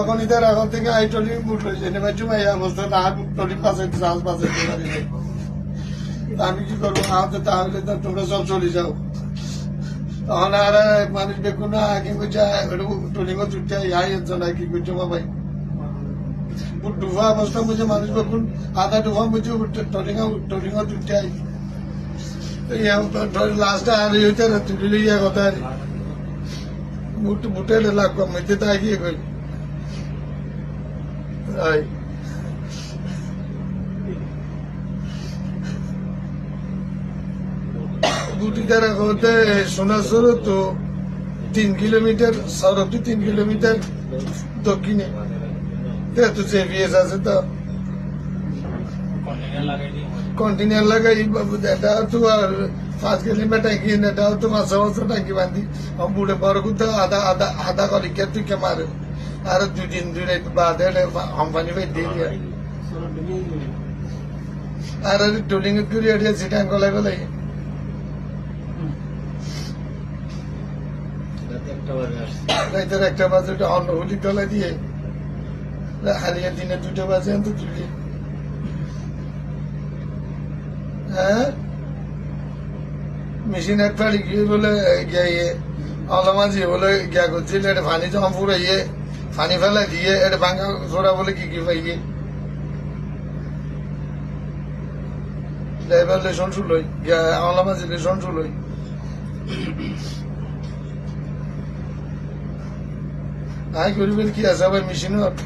এখন ইতার এখন থেকে আই টলি বুট লইছে নেবা চুমাই অবস্থা না টলি পাশে চাষ পাশে আমি কি করব? আমাকে তাহলে তো তোমরা সব চলে যাও। তখন আর মানুষ দেখুন না, কি করছে? ট্রেনিং ছুটে আই হচ্ছে না কি করছ বাবাই ডুবা অবস্থা বুঝে মানুষ দেখুন। আধা ডুবা বুঝে ট্রেনিং ট্রেনিং ছুটে আই। লাস্টে আর হইতে তুলি লইয়া কথা বুট লাগবে মেতে তাই গিয়ে গুটিদার হতে সোনাসর তো তিন কিলোমিটার সড়কটি তিন কিলোমিটার দক্ষিণে। তো জেভিএস আছে তো। কন্টিনিউর লাগাই এটা তো আর পাঁচ কিলোমিটার ট্যাঙ্কি এটাও তো মাসে মাসে ট্যাঙ্কি বান্ধি। বুড়ে বড় আধা আধা আধা করে কে তুই কে মারে। আর দুদিন রাত বাদে কোম্পানি ভাই দিয়ে আর। টুলিং করে এড়িয়ে সিটাং গলায় রাইতের একটা বাজে ওটা অন্য হোলি তলা দিয়ে। হারিয়ে দিনে দুটো বাজে অন্ত তুলি হ্যাঁ? মেশিন এক ফাড়ি গিয়ে বলে, গিয়ে অলমাজি বলে, গিয়া করছিল এটা পানি জমা ফুরাইয়ে পানি ফেলা দিয়ে এটা ভাঙা ছোড়া বলে কি কি পাইয়ে ড্রাইভার লেশন শুলই গিয়া অলমাজি লেশন শুলই আই করিবেন কি আছে আবার মেশিনত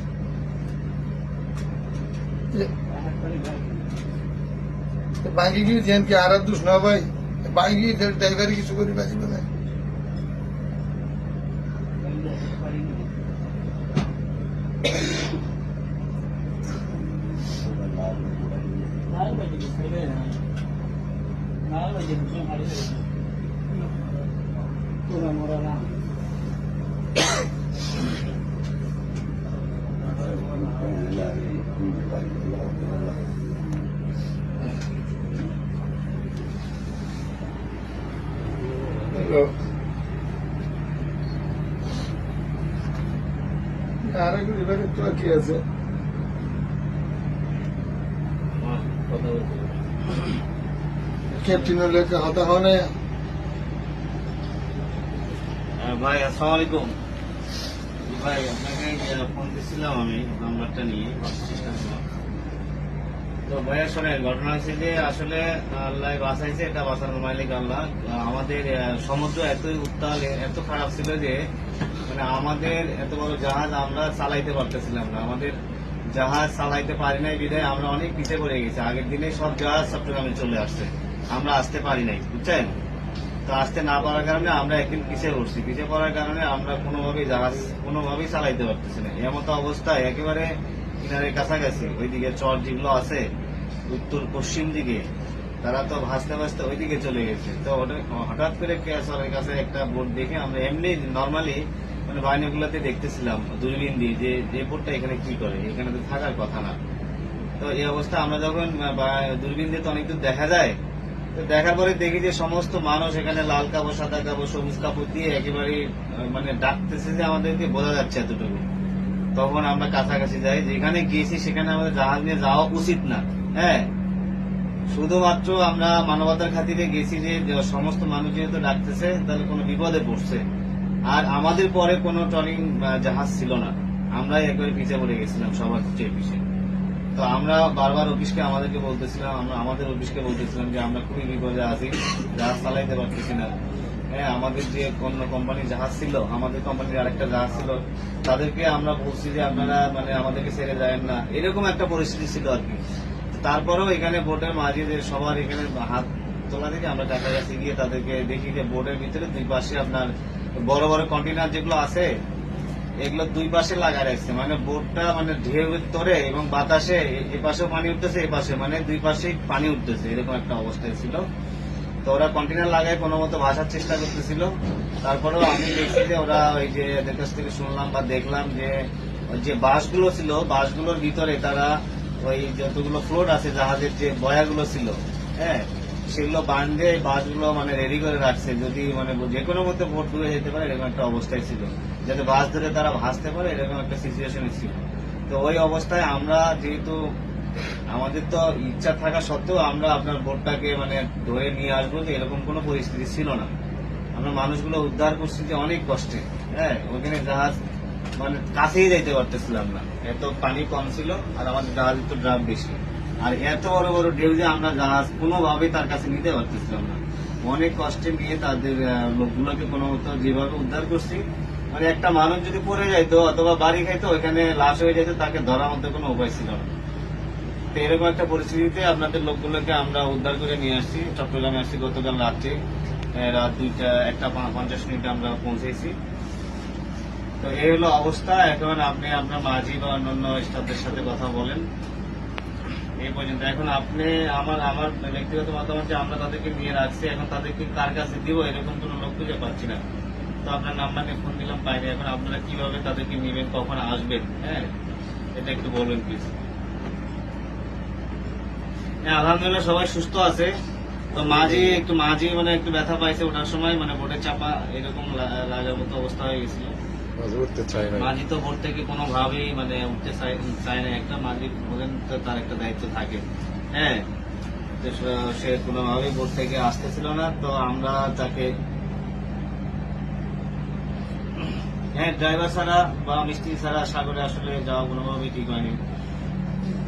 বাঙ্গি কি দিয়েন কি আর দুষ না ভাই? বাঙ্গি ড্রাইভার কিছু করি বাঁচিব না। 나는 거 이제 그래. 나는 거 이제 말이야. 또나 뭐라나. 그러니까 আর হনে হ্যাঁ, ভাই আসসালামু ভাই আপনাকে ফোন দিচ্ছিলাম আমি নাম্বারটা নিয়ে তো ভাইয়া শোনেন ঘটনা হয়েছে যে আসলে আল্লাহ বাঁচাইছে এটা বাঁচানোর মালিক আল্লাহ। আমাদের সমুদ্র এতই উত্তাল এত খারাপ ছিল যে মানে আমাদের এত বড় জাহাজ আমরা চালাইতে পারতেছিলাম না। আমাদের জাহাজ চালাইতে পারি নাই বিধায় আমরা অনেক পিছিয়ে পড়ে গেছি। আগের দিনে সব জাহাজ চট্টগ্রামে চলে আসছে। আমরা আসতে পারি নাই, বুঝছেন? তো আসতে না পারার কারণে আমরা একদিন পিছিয়ে পড়ছি। পিছিয়ে পড়ার কারণে আমরা কোনোভাবেই জাহাজ কোনোভাবেই চালাইতে পারতেছি না। এমতো অবস্থায় একেবারে কিনারের কাছাকাছি। ওইদিকে চর যেগুলো আছে, উত্তর পশ্চিম দিকে, তারা তো ভাসতে ভাসতে ওইদিকে চলে গেছে। তো হঠাৎ করে কেয়াসরের কাছে একটা বোট দেখে আমরা এমনি নর্মালি মানে বাহিনীগুলোতে দেখতেছিলাম দূরবীন দিয়ে যে যে বোটটা এখানে কি করে, এখানে তো থাকার কথা না। তো এই অবস্থা আমরা যখন দূরবীন দিয়ে তো অনেক দূর দেখা যায়, তো দেখার পরে দেখি যে সমস্ত মানুষ এখানে লাল কাপড়, সাদা কাপড়, সবুজ কাপড় দিয়ে একেবারে মানে ডাকতেছে যে আমাদেরকে বোঝা যাচ্ছে এতটুকু। তখন আমরা কাছাকাছি যাই, যেখানে গিয়েছি সেখানে আমাদের জাহাজ নিয়ে যাওয়া উচিত না হ্যাঁ? শুধুমাত্র আমরা মানবতার খাতিরে গেছি যে সমস্ত মানুষ যেহেতু ডাকতেছে, তাহলে কোনো বিপদে পড়ছে। আর আমাদের পরে কোনো ট্রলিং জাহাজ ছিল না। আমরা একবারে পিছিয়ে পড়ে গেছিলাম সবার চেয়ে পিছিয়ে তো আমরা বারবার অফিসকে আমাদেরকে বলতেছিলাম, আমরা আমাদের অফিসকে বলতেছিলাম যে আমরা খুবই বিপদে আছি, জাহাজ চালাইতে পারতেছি না। হ্যাঁ আমাদের যে অন্য কোম্পানির জাহাজ ছিল, আমাদের কোম্পানির আরেকটা জাহাজ ছিল, তাদেরকে আমরা বলছি যে আপনারা মানে আমাদেরকে ছেড়ে যায় না। এরকম একটা পরিস্থিতি ছিল আর কি। তারপরেও এখানে বোটের মাঝে সবার এখানে হাত তোলা থেকে আমরা টাকা কাছে গিয়ে তাদেরকে দেখি যে বোটের ভিতরে দুই পাশে আপনার বড় বড় কন্টেনার যেগুলো আছে, এগুলো দুই পাশে লাগা রাখছে। মানে বোটটা মানে ঢেউয়ের তোরে এবং বাতাসে এ- পাশেও পানি উঠতেছে, এ পাশে মানে দুই পাশেই পানি উঠতেছে, এরকম একটা অবস্থায় ছিল। তো ওরা কন্টেনার লাগায় কোনো মতো ভাসার চেষ্টা করতেছিল। তারপরেও আমি দেখছি যে ওরা ওই যে এদের কাছ থেকে শুনলাম বা দেখলাম যে যে বাসগুলো ছিল বাসগুলোর ভিতরে তারা ওই যতগুলো ফ্লোট আছে, জাহাজের যে বয়াগুলো ছিল হ্যাঁ সেগুলো বান্ধে বাসগুলো মানে রেডি করে রাখছে। যদি মানে যে কোনো মধ্যে ভোট ডুবে যেতে পারে, এরকম একটা অবস্থায় ছিল। যাতে বাস ধরে তারা ভাসতে পারে, এরকম একটা সিচুয়েশন ছিল। তো ওই অবস্থায় আমরা যেহেতু, আমাদের তো ইচ্ছা থাকা সত্ত্বেও আমরা আপনার ভোটটাকে মানে ধরে নিয়ে আসব যে এরকম কোনো পরিস্থিতি ছিল না। আমরা মানুষগুলো উদ্ধার করছি যে অনেক কষ্টে। হ্যাঁ ওখানে জাহাজ মানে কাছেই যাইতে পারতেছিলাম না। এত পানি কম ছিল আর আমাদের জাহাজের তো ড্রাম বেশি। আর এত বড় বড় ঢেউ যে আমরা জাহাজ কোনোভাবেই তার কাছে নিতে পারতেছিলাম না। অনেক কষ্টে নিয়ে তাদের লোকগুলোকে কোনো মতো যেভাবে উদ্ধার করছি মানে একটা মানুষ যদি পড়ে যাইতো অথবা বাড়ি খাইতো, ওইখানে লাশ হয়ে যেত, তাকে ধরার মধ্যে কোনো উপায় ছিল না। তো এরকম একটা পরিস্থিতিতে আপনাদের লোকগুলোকে আমরা উদ্ধার করে নিয়ে আসছি। চট্টগ্রামে আসছি গতকাল রাত্রে রাত দুইটা, একটা পঞ্চাশ মিনিটে আমরা পৌঁছেছি। তো এই হলো অবস্থা। এখন আপনি আপনার মাঝি বা অন্যান্য স্টাফদের সাথে কথা বলেন। এই পর্যন্ত। এখন আপনি আমার আমার ব্যক্তিগত মতামত যে আমরা তাদেরকে নিয়ে রাখছি, এখন তাদেরকে কার কাছে দিব, এরকম কোনো লোক খুঁজে পাচ্ছি না। তো আপনার নাম্বার নিয়ে ফোন দিলাম পাইনি এখন আপনারা কীভাবে তাদেরকে নেবেন, কখন আসবেন হ্যাঁ? এটা একটু বলবেন প্লিজ হ্যাঁ আলহামদুলিল্লাহ সবাই সুস্থ আছে। তো মাঝি, একটু মাঝি মানে একটু ব্যথা পাইছে ওঠার সময় মানে বোটে চাপা এরকম লাগার মতো অবস্থা হয়ে গেছিল। উঠতে চাই না মাঝি তো বোট থেকে মানে উঠতে চায় চায় না একটা মাঝি বলেন তার একটা দায়িত্ব থাকে। হ্যাঁ সে- বোট থেকে না। তো আমরা তাকে হ্যাঁ ড্রাইভার ছাড়া বা মিস্ত্রি ছাড়া সাগরে আসলে যাওয়া ঠিক হয়নি।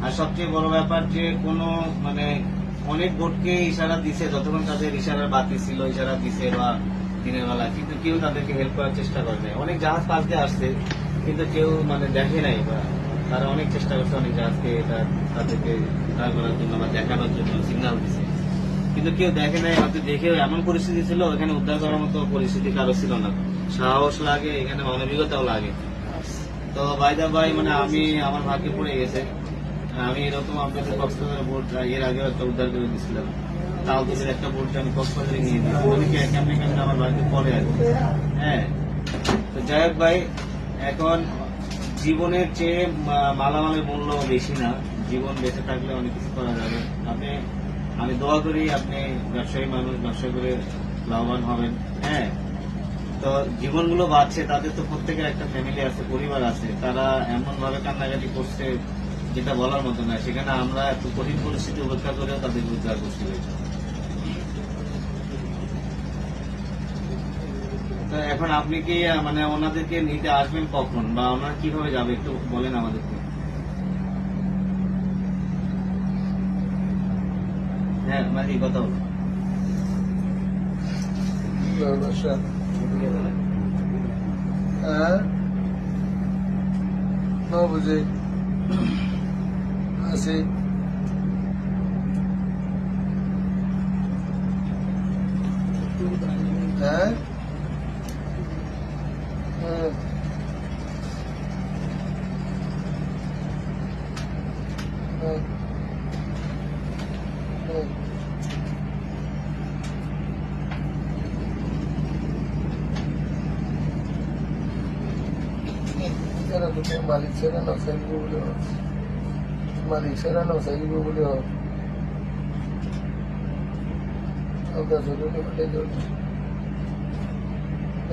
আর সবচেয়ে বড় ব্যাপার যে কোনো মানে অনেক বোটকে ইশারা দিছে, যতক্ষণ তাদের ইশারার বাতি ছিল, ইশারা দিছে বা দিনের বেলা, কিন্তু কেউ তাদেরকে হেল্প করার চেষ্টা করে নাই। অনেক জাহাজ পাশ দিয়ে আসছে, কিন্তু কেউ মানে দেখে নাই বা তারা অনেক চেষ্টা করছে অনেক জাহাজকে এটা তাদেরকে তার করার জন্য বা দেখানোর জন্য সিগন্যাল দিছে। কিন্তু কেউ দেখে নাই, হয়তো দেখেও এমন পরিস্থিতি ছিল এখানে উদ্ধার করার মতো পরিস্থিতি কারও ছিল না। সাহস লাগে, এখানে মানবিকতাও লাগে। তো বাইদা ভাই মানে আমি, আমার ভাগ্যে পড়ে গেছে। আমি এরকম আপনাদের কক্সবাজার বোর্ড, এর আগে একটা উদ্ধার করে দিয়েছিলাম। তোদের একটা বোর্ড আমি কক্সবাজারে নিয়ে দিই অনেকে কেমনে কেমনে আমার বাড়িতে পড়ে আর। হ্যাঁ। তো যাই হোক ভাই, এখন জীবনের চেয়ে মালামালের মূল্য বেশি না। জীবন বেঁচে থাকলে অনেক কিছু করা যাবে। আপনি, আমি দোয়া করি আপনি ব্যবসায়ী মানুষ, ব্যবসা করে লাভবান হবেন। হ্যাঁ। তো জীবনগুলো বাঁচছে, তাদের তো প্রত্যেকের একটা ফ্যামিলি আছে, পরিবার আছে। তারা এমন ভাবে কান্নাকাটি করছে, যেটা বলার মতো না। সেখানে আমরা এত কঠিন পরিস্থিতি উপেক্ষা করেও তাদের উদ্ধার করতে হয়েছে এখন আপনি কি মানে ওনাদেরকে নিতে আসবেন কখন? বা ওনারা কীভাবে যাবে? একটু বলেন আমাদেরকে। হ্যাঁ মানে এই কথা বুঝে আসি হ্যাঁ? ừ. Ừ. Ừ. Maliciera no sé Google. Maliciera no sé Google. Aunque solo no me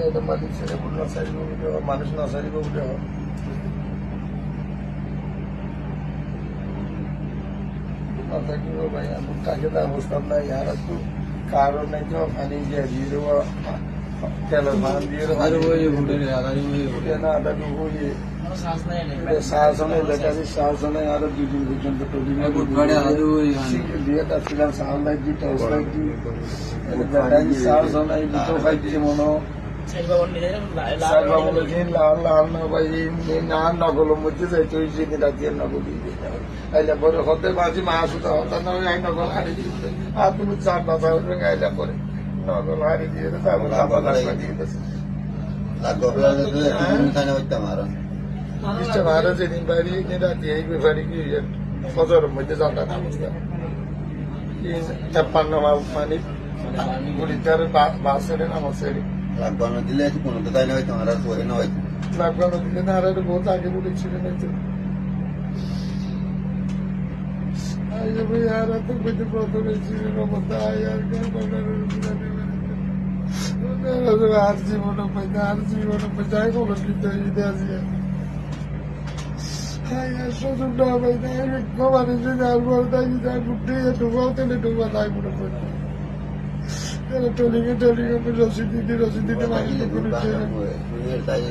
এটা মালিক ছেড়ে বলল সাইডগুলো মানুষ না সাইডগুলো কথা কি ভাই আমি কাকে না বুঝতাম না ইয়ার একটু কারণ নাই তো মানে যে দিয়ে দেবো তেল মান দিয়ে দেবো না দাদু হয়ে শাসনে লেটারি শাসনে আরও দুই দিন পর্যন্ত টোলিং দিয়ে তাছিলাম সাউন্ড লাইট দি টস লাইট দি লেটারি শাসনে দুটো খাইছি মনো সাইবা বলে যে লাল লাল না ভাই এই না নগল মধ্যে যাই তুই যে নিটা দিয়ে নগল দিয়ে আইলা পরে হতে বাজি মা সুতা হতা না আই নগল হারি দিতে আর তুমি চার না চার আইলা পরে নগল হারি দিয়ে তারপরে আবার লাগা দিয়ে দিতে ইচ্ছা ভাড়া যেদিন বাইরে রাতে এই ব্যাপারে কি ফজরের মধ্যে জানলা অবস্থা তেপ্পান্ন মানে বাসের নামাজ দিলে কোনো তো তাই না হইতো? আর পরে না হইতো। লাগানো দিলে না, আর বহুত আগে বলেছিলেন হয়তো। আর কেন জীবন পাইতে আর জীবন পাইতে আসিয়া আই আর। সুযোগ না পাইতে খবর দিতে আর বলতে আই ডুবা তাই মনে পড়ছে টলিংয়ে টলিংয়ে রসিদ দিতে রসিদ দিতে মানুষ করে তাই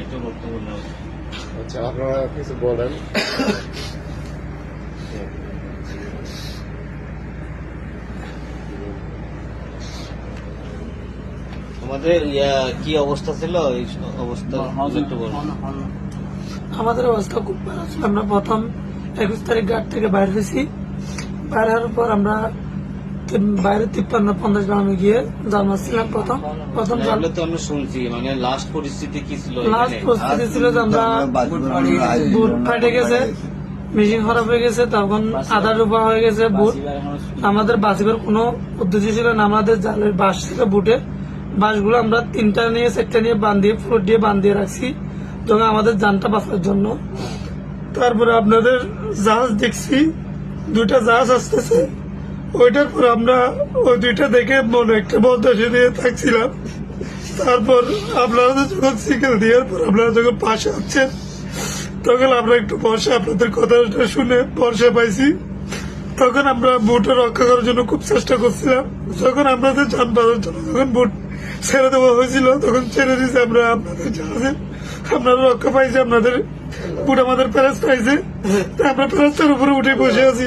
একটু বক্তব্য আচ্ছা আপনারা কিছু বলেন। তোমাদের ইয়া কি অবস্থা ছিল? এই অবস্থা একটু বলো আমাদের অবস্থা খুব খারাপ ছিল। আমরা প্রথম একুশ তারিখ ঘাট থেকে বাইরে হয়েছি। বাইরে হওয়ার পর আমরা বাইরে তিপ্পান্ন পঞ্চাশ গ্রামে গিয়ে জন্মাচ্ছিলাম প্রথম প্রথম আমরা শুনছি মানে লাস্ট পরিস্থিতি কি ছিল লাস্ট পরিস্থিতি ছিল যে আমরা বুট ফাটে গেছে মেশিন খারাপ হয়ে গেছে তখন আধা রূপা হয়ে গেছে বুট। আমাদের বাঁচিবার কোনো উদ্দেশ্য ছিল না আমাদের জালের বাঁশ ছিল বুটে বাঁশগুলো আমরা তিনটা নিয়ে চারটা নিয়ে বান্ধিয়ে ফ্লোর দিয়ে বান্ধিয়ে রাখছি তখন আমাদের যানটা বাঁচার জন্য। তারপরে আপনাদের জাহাজ দেখছি দুটা জাহাজ আসতেছে। ওইটার পর আমরা ওই দুইটা দেখে মনে একটা বদমাসি দিয়ে থাকছিলাম। তারপর আপনারা যখন সিগন্যাল দেওয়ার পর আপনারা যখন পাশে আসছেন তখন আমরা একটু বর্ষা, আপনাদের কথাটা শুনে বর্ষা পাইছি। তখন আমরা বুটে রক্ষা করার জন্য খুব চেষ্টা করছিলাম। যখন আপনাদের যান বাজার জন্য যখন বুট ছেড়ে দেওয়া হয়েছিল, তখন ছেড়ে দিয়েছে আমরা আপনাদের জাহাজে। আপনারা রক্ষা পাইছি, আপনাদের বুট আমাদের প্যারেস পাইছে। আমরা প্যারেসটার উপরে উঠে বসে আছি।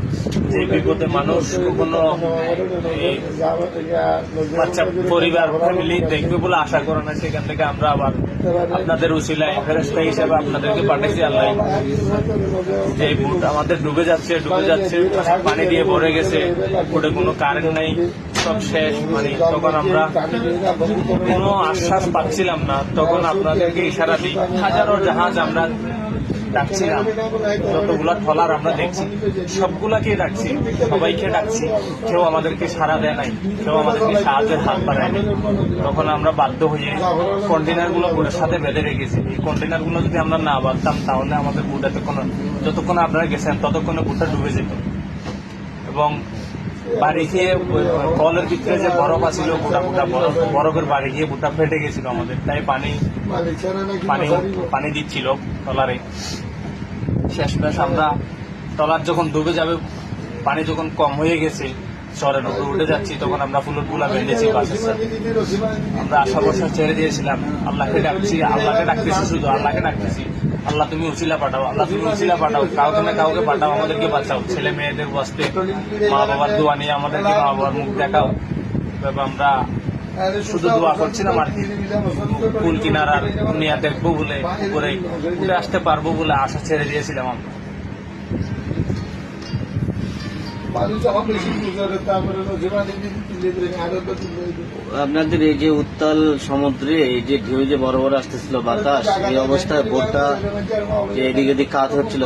যে বিপদে মানুষ কখনো বাচ্চা পরিবার ফ্যামিলি দেখবে বলে আশা করে না, সেখান থেকে আমরা আবার আপনাদের উচিলায় ফেরস্তা হিসাবে আপনাদেরকে পাঠাইছি আল্লাহ যে বুট আমাদের ডুবে যাচ্ছে ডুবে যাচ্ছে পানি দিয়ে ভরে গেছে, ওটা কোনো কারেন্ট নাই, সব শেষ মানে তখন আমরা কোনো আশ্বাস পাচ্ছিলাম না, তখন আপনাদেরকে ইশারা দিই, হাজারো জাহাজ আমরা ডাকছিলাম যতগুলা ট্রলার আমরা দেখছি সবগুলাকে ডাকছি, সবাইকে ডাকছি, কেউ আমাদেরকে সাড়া দেয় নাই, কেউ আমাদেরকে সাহায্যের হাত বাড়ায় নাই। তখন আমরা বাধ্য হয়ে কন্টেনারগুলো বুটের সাথে বেঁধে রেখেছি। এই কন্টেনারগুলো যদি আমরা না বাঁধতাম, তাহলে আমাদের বুট এতক্ষণ যতক্ষণ আপনারা গেছেন, ততক্ষণে বুটটা ডুবে যেত। এবং গিয়ে, ওই কলের ভিতরে যে বরফ আছিল, গোটা গোটা বরফ, বরফের বাড়ি গিয়ে বুটটা ফেটে গেছিল আমাদের। তাই পানি পানি পানি দিচ্ছিল টলারে শেষমেশ আমরা টলার যখন ডুবে যাবে, পানি যখন কম হয়ে গেছে শহরের উপরে উঠে যাচ্ছি, তখন আমরা ফুলেরগুলা বেঁধেছি বাসের আমরা আশা ছেড়ে দিয়েছিলাম, আল্লাহকে ডাকছি, আল্লাহকে ডাকতেছি শুধু, আল্লাহকে ডাকতেছি। আল্লাহ তুমি উচিলা পাঠাও, আল্লাহ তুমি উচিলা পাঠাও। কাউকে না কাউকে পাঠাও, আমাদেরকে বাঁচাও। ছেলে মেয়েদের বাঁচতে মা বাবার দোয়া নিয়ে আমাদেরকে মা বাবার মুখ দেখাও। আমরা শুধু দোয়া করছিলাম আর কি কুল কিনারার দুনিয়া দেখব বলে উপরে উঠে আসতে পারব বলে আশা ছেড়ে দিয়েছিলাম আমরা। আপনাদের এই যে উত্তাল সমুদ্রে এই যে ঢেউ যে বড় বড় আসতেছিল বাতাস এই অবস্থায় বোটটা যে এদিক এদিক কাত হচ্ছিল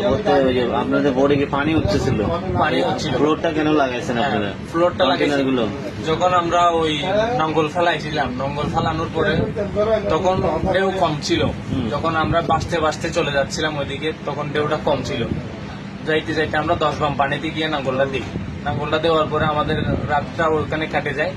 আপনাদের বোর্ডে কি পানি উঠতেছিল? পানি। ফ্লোরটা কেন লাগাইছেন আপনারা? হ্যাঁ, ফ্লোরটা লাগাইছি। গুলো যখন আমরা ওই নঙ্গল ফেলাইছিলাম নঙ্গল ফেলানোর পরে তখন ঢেউ কম ছিল। যখন আমরা বাঁচতে বাঁচতে চলে যাচ্ছিলাম ওইদিকে তখন ঢেউটা কম ছিল। যাইতে যাইতে আমরা দশ বাম পানিতে গিয়ে নাঙ্গলটা দিই। নাঙ্গলটা দেওয়ার পরে আমাদের রাতটা ওখানে কাটে যায়।